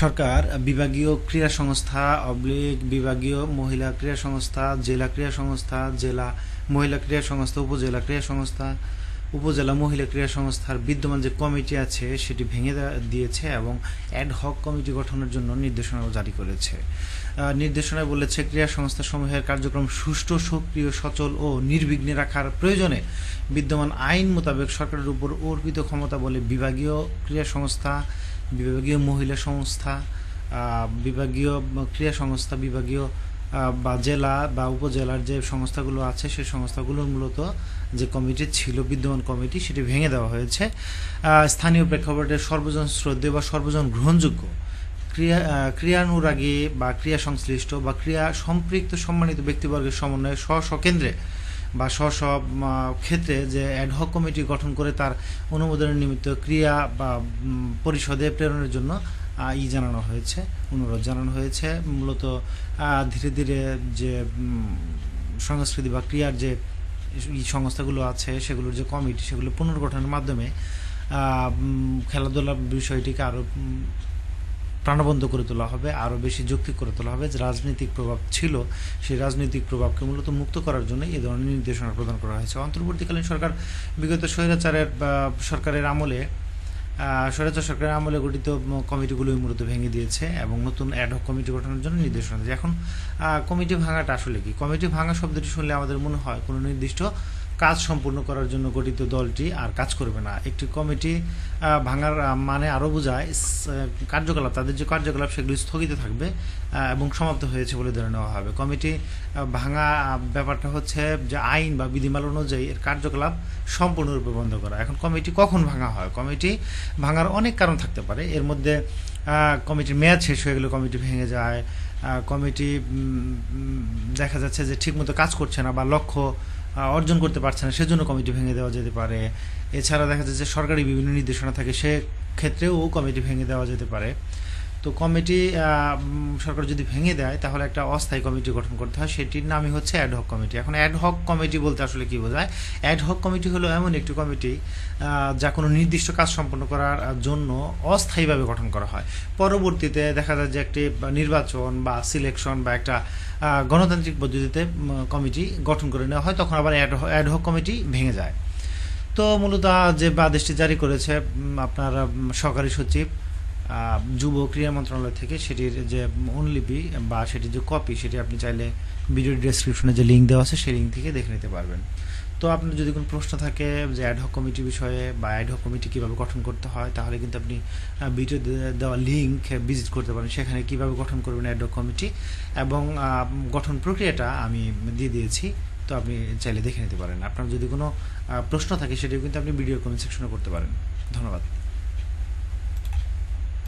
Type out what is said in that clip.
সরকার, বিভাগীয় ক্রীড়া সংস্থা অবলিক বিভাগীয় মহিলা ক্রীড়া সংস্থা, জেলা ক্রীড়া সংস্থা, জেলা মহিলা ক্রীড়া সংস্থা, উপজেলা ক্রীড়া সংস্থা উপজেলা মহিলা ক্রীড়া সংস্থার বিদ্যমান যে কমিটি আছে, সেটি ভেঙে দিয়েছে এবং অ্যাড হক কমিটি গঠনের জন্য নির্দেশনাও জারি করেছে। নির্দেশনায় বলেছে, ক্রীড়া সংস্থা সমূহের কার্যক্রম সুষ্ঠু, সক্রিয়, সচল ও নির্বিঘ্নে রাখার প্রয়োজনে বিদ্যমান আইন মোতাবেক সরকারের উপর অর্পিত ক্ষমতা বলে বিভাগীয় ক্রীড়া সংস্থা, বিভাগীয় মহিলা সংস্থা বিভাগীয় ক্রীড়া সংস্থা, বিভাগীয় বা জেলা বা উপজেলার যে সংস্থাগুলো আছে, সেই সংস্থাগুলোর মূলত যে কমিটি ছিল, বিদ্যমান কমিটি, সেটি ভেঙে দেওয়া হয়েছে। স্থানীয় প্রেক্ষাপটে সর্বজন শ্রদ্ধেয় বা সর্বজন গ্রহণযোগ্য। ক্রিয়া ক্রিয়ানুরাগী বা ক্রিয়া সংশ্লিষ্ট বা ক্রিয়া সম্পৃক্ত সম্মানিত ব্যক্তিবর্গের সমন্বয়ে স্ব স্বকেন্দ্রে বা স্ব স্ব ক্ষেত্রে যে অ্যাডহক কমিটি গঠন করে তার অনুমোদনের নিমিত্ত ক্রিয়া বা পরিষদে প্রেরণের জন্য ই জানানো হয়েছে, অনুরোধ জানানো হয়েছে। মূলত ধীরে ধীরে যে সংস্কৃতি বা ক্রিয়ার যে সংস্থাগুলো আছে, সেগুলোর যে কমিটি, সেগুলো পুনর্গঠনের মাধ্যমে খেলাধুলার বিষয়টিকে আরও প্রাণবন্ত করে তোলা হবে আরও বেশি যৌক্তিক করে তোলা হবে। যে রাজনৈতিক প্রভাব ছিল, সেই রাজনৈতিক প্রভাবকে মূলত মুক্ত করার জন্য এই ধরনের নির্দেশনা প্রদান করা হয়েছে। অন্তর্বর্তীকালীন সরকার বিগত স্বৈরাচারের সরকারের আমলে স্বৈরাচার সরকারের আমলে গঠিত কমিটিগুলোই মূলত ভেঙে দিয়েছে এবং নতুন অ্যাডহক কমিটি গঠনের জন্য নির্দেশনা দিয়েছে। এখন কমিটি ভাঙাটা আসলে কি? কমিটি ভাঙা শব্দটি শুনলে আমাদের মনে হয় কোনো নির্দিষ্ট কাজ সম্পূর্ণ করার জন্য গঠিত দলটি আর কাজ করবে না। একটি কমিটি ভাঙার মানে আরও বোঝায় কার্যকলাপ, তাদের যে কার্যকলাপ সেগুলি স্থগিত থাকবে এবং সমাপ্ত হয়েছে বলে ধরে নেওয়া হবে। কমিটি ভাঙা ব্যাপারটা হচ্ছে যে আইন বা বিধিমালা অনুযায়ী এর কার্যকলাপ সম্পূর্ণরূপে বন্ধ করা। এখন কমিটি কখন ভাঙা হয়? কমিটি ভাঙার অনেক কারণ থাকতে পারে। এর মধ্যে কমিটির মেয়াদ শেষ হয়ে গেলে কমিটি ভেঙে যায়। কমিটি দেখা যাচ্ছে যে ঠিকমতো কাজ করছে না বা লক্ষ্য অর্জন করতে পারছে না, সেজন্য কমিটি ভেঙে দেওয়া যেতে পারে। এছাড়া দেখা যাচ্ছে সরকারি বিভিন্ন নির্দেশনা থাকে সে ক্ষেত্রেও কমিটি ভেঙে দেওয়া যেতে পারে। তো কমিটি সরকার যদি ভেঙে দেয়, তাহলে একটা অস্থায়ী কমিটি গঠন করতে হয়। সেটির নামই হচ্ছে অ্যাডহক কমিটি। এখন অ্যাডহক কমিটি বলতে আসলে কি বোঝায়? অ্যাডহক কমিটি হলো এমন একটি কমিটি যা কোনো নির্দিষ্ট কাজ সম্পন্ন করার জন্য অস্থায়ীভাবে গঠন করা হয়। পরবর্তীতে দেখা যায় যে একটি নির্বাচন বা সিলেকশন বা একটা গণতান্ত্রিক পদ্ধতিতে কমিটি গঠন করে নেওয়া হয়, তখন আবার অ্যাডহক কমিটি ভেঙে যায়। তো মূলত যে আদেশটি জারি করেছে আপনার সরকারি সচিব যুব ক্রীড়া মন্ত্রণালয় থেকে সেটির যে অনুলিপি বা সেটির যে কপি সেটি আপনি চাইলে ভিডিও ডেসক্রিপশনে যে লিঙ্ক দেওয়া আছে সেই লিঙ্ক থেকে দেখে নিতে পারবেন। তো আপনার যদি কোনো প্রশ্ন থাকে যে অ্যাডহক কমিটি বিষয়ে বা অ্যাডহক কমিটি কীভাবে গঠন করতে হয়, তাহলে কিন্তু আপনি ভিডিও দেওয়া লিঙ্ক ভিজিট করতে পারেন। সেখানে কীভাবে গঠন করবেন অ্যাডহক কমিটি এবং গঠন প্রক্রিয়াটা আমি দিয়ে দিয়েছি, তো আপনি চাইলে দেখে নিতে পারেন। আপনার যদি কোনো প্রশ্ন থাকে সেটিও কিন্তু আপনি ভিডিও কমেন্ট সেকশনে করতে পারেন। ধন্যবাদ।